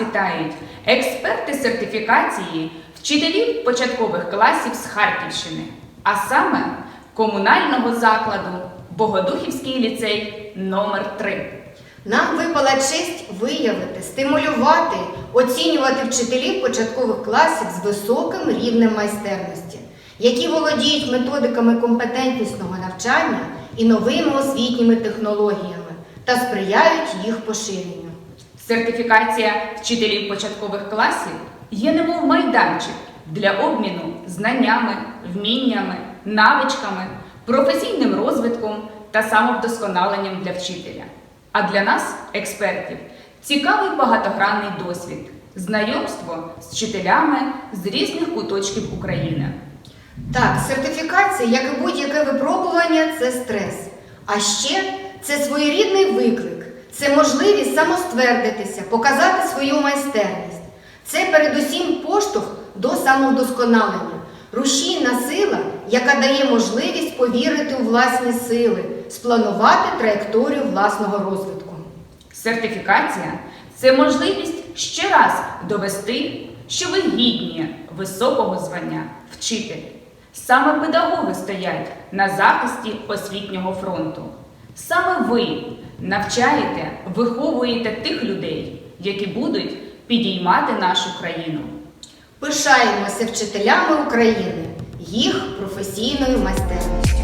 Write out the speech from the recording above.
вітають експерти сертифікації вчителів початкових класів з Харківщини, а саме комунального закладу Богодухівський ліцей номер 3 Нам випала честь виявити, стимулювати, оцінювати вчителів початкових класів з високим рівнем майстерності, які володіють методиками компетентнісного навчання і новими освітніми технологіями та сприяють їх поширенню. Сертифікація вчителів початкових класів є немов майданчик для обміну знаннями, вміннями, навичками, професійним розвитком та самовдосконаленням для вчителя. А для нас, експертів, цікавий багатогранний досвід, знайомство з вчителями з різних куточків України. Так, сертифікація, як і будь-яке випробування, це стрес. А ще це своєрідний виклик, це можливість самоствердитися, показати свою майстерність. Це передусім поштовх до самовдосконалення, рушійна сила, яка дає можливість повірити у власні сили, спланувати траєкторію власного розвитку. Сертифікація це можливість ще раз довести, що ви гідні високого звання вчитель. Саме педагоги стоять на захисті освітнього фронту. Саме ви навчаєте, виховуєте тих людей, які будуть підіймати нашу країну. Пишаємося вчителями України, їх професійною майстерністю.